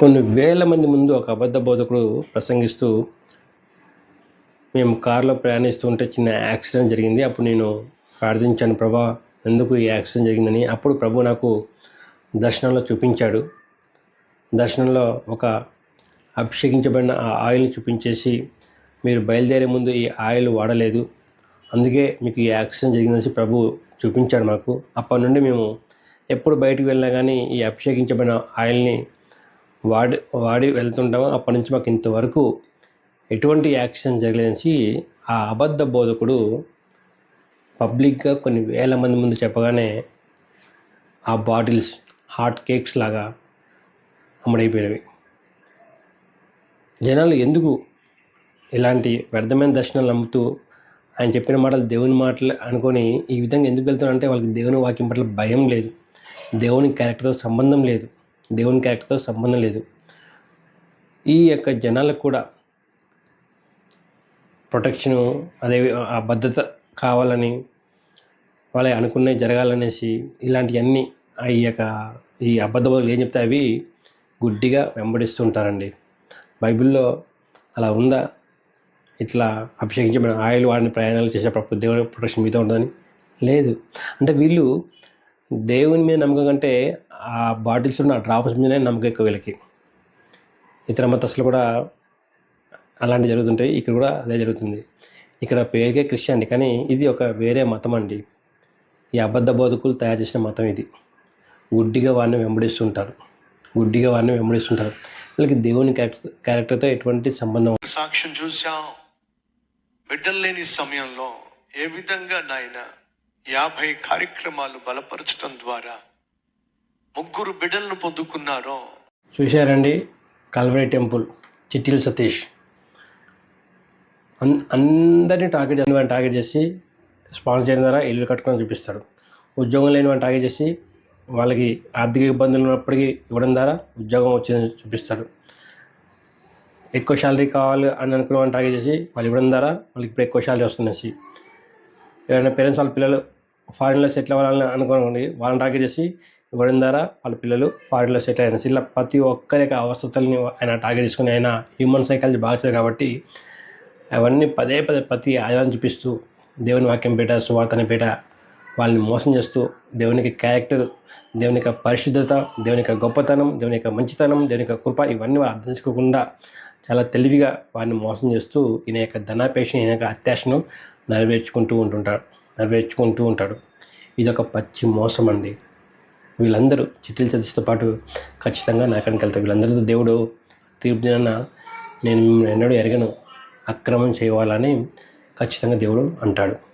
కొన్ని వేల మంది ముందు ఒక అబద్ధ బోధకుడు ప్రసంగిస్తూ మేము కారులో ప్రయాణిస్తూ ఉంటే చిన్న యాక్సిడెంట్ జరిగింది. అప్పుడు నేను ప్రార్థించాను ప్రభా ఎందుకు ఈ యాక్సిడెంట్ జరిగిందని? అప్పుడు ప్రభు నాకు దర్శనంలో చూపించాడు. దర్శనంలో ఒక అభిషేకించబడిన ఆ ఆయిల్ని చూపించేసి మీరు బయలుదేరే ముందు ఈ ఆయిల్ వాడలేదు. అందుకే మీకు ఈ యాక్సిడెంట్ జరిగిందని ప్రభు చూపించాడు మాకు. అప్పటి నుండి మేము ఎప్పుడు బయటికి వెళ్ళినా కానీ ఈ అభిషేకించబడిన ఆయిల్ని వాడి వాడి వెళ్తుంటాము? అప్పటి నుంచి మాకు ఇంతవరకు ఎటువంటి యాక్షన్ జరగలేసి ఆ అబద్ధ బోధకుడు పబ్లిక్గా కొన్ని వేల మంది ముందు చెప్పగానే ఆ బాటిల్స్ హాట్ కేక్స్ లాగా అమ్ముడైపోయినవి. జనాలు ఎందుకు ఇలాంటి వ్యర్థమైన దర్శనాలు నమ్ముతూ ఆయన చెప్పిన మాటలు దేవుని మాటలు అనుకొని ఈ విధంగా ఎందుకు వెళ్తున్నారంటే వాళ్ళకి దేవుని వాక్యం పట్ల భయం లేదు. దేవుని క్యారెక్టర్తో సంబంధం లేదు. దేవుని క్యారెక్టర్తో సంబంధం లేదు. ఈ యొక్క జనాలకు కూడా ప్రొటెక్షను అదే ఆ భద్రత కావాలని వాళ్ళ అనుకున్నవి జరగాలనేసి ఇలాంటివన్నీ ఆ ఈ యొక్క ఈ అబద్ధ బదులు ఏం చెప్తే అవి గుడ్డిగా వెంబడిస్తుంటారండి. బైబిల్లో అలా ఉందా? ఇట్లా అభిషేకించబడిన ఆయిల్ వాడిని ప్రయాణాలు చేసేటప్పుడు దేవుని ప్రొటెక్షన్ మీతో ఉంటుందని? లేదు. అంటే వీళ్ళు దేవుని మీద నమ్మకం కంటే ఆ బాటిల్స్ ఉన్న డ్రాప్స్ మీదనే నమ్మకం ఎక్కువ వీళ్ళకి. ఇతర మతస్థులు కూడా అలాంటివి జరుగుతుంటాయి ఇక్కడ కూడా అదే జరుగుతుంది. ఇక్కడ పేరుకే క్రిస్టియానిటీ కానీ ఇది ఒక వేరే మతం అండి. ఈ అబద్ధ బోధకులు తయారు చేసిన మతం ఇది. గుడ్డిగా వారిని వెంబడిస్తుంటారు. గుడ్డిగా వారిని వెంబడిస్తుంటారు. వీళ్ళకి దేవుని క్యారెక్టర్ క్యారెక్టర్తో ఎటువంటి సంబంధం సాక్ష్యం చూసాం బిడ్డలు లేని సమయంలో ఏ విధంగా నాయన యాభై కార్యక్రమాలు బలపరచడం ద్వారా ముగ్గురు బిడ్డలను పొందుకున్నారో. చూశారండి కల్వరి టెంపుల్ చిట్టిల్ సతీష్. అన్ అందరినీ టార్గెట్ చేయని వాడిని టార్గెట్ చేసి స్పాన్సర్ చేయడం ద్వారా ఇల్లు కట్టుకొని చూపిస్తాడు ఉద్యోగం లేని వాడిని టార్గెట్ చేసి వాళ్ళకి ఆర్థిక ఇబ్బందులు ఉన్నప్పటికీ ఇవ్వడం ద్వారా ఉద్యోగం వచ్చిందని చూపిస్తాడు ఎక్కువ శాలరీ కావాలి అని అనుకున్న వాడిని టార్గెట్ చేసి వాళ్ళు ఇవ్వడం ద్వారా వాళ్ళకి ఇప్పుడు ఎక్కువ శాలరీ వస్తుందనేసి ఎవరైనా పేరెంట్స్ వాళ్ళ పిల్లలు ఫారిన్లో సెటిల్ అవ్వాలని అనుకోండి వాళ్ళని టార్గెట్ చేసి ఇవ్వడం ద్వారా వాళ్ళ పిల్లలు ఫారిన్లో సెటిల్ అయిన ఇలా ప్రతి ఒక్కరి యొక్క అవసరతల్ని ఆయన టార్గెట్ చేసుకుని ఆయన హ్యూమన్ సైకాలజీ బాగా కాబట్టి అవన్నీ పదే పదే ప్రతి ఆదివారం చూపిస్తూ దేవుని వాక్యం పేట సువార్తని పేట వాళ్ళని మోసం చేస్తూ దేవుని యొక్క క్యారెక్టర్ దేవుని యొక్క పరిశుద్ధత దేవుని యొక్క గొప్పతనం దేవుని యొక్క మంచితనం దేవుని యొక్క కృప ఇవన్నీ వాళ్ళు అర్థం చేసుకోకుండా చాలా తెలివిగా వారిని మోసం చేస్తూ ఈయన యొక్క ధనాపేక్ష ఈయన యొక్క అత్యాశను నెరవేర్చుకుంటూ ఉంటుంటారు. నెరవేర్చుకుంటూ ఉంటాడు. ఇది ఒక పచ్చి మోసం అండి. వీళ్ళందరూ చిట్టిల చదిస్తో పాటు ఖచ్చితంగా నరకానికి వెళ్తారు. వీళ్ళందరితో దేవుడు తీర్పు దినాన నేను ఎన్నడూ ఎరగను. అక్రమం చేయాలని ఖచ్చితంగా దేవుడు అంటాడు.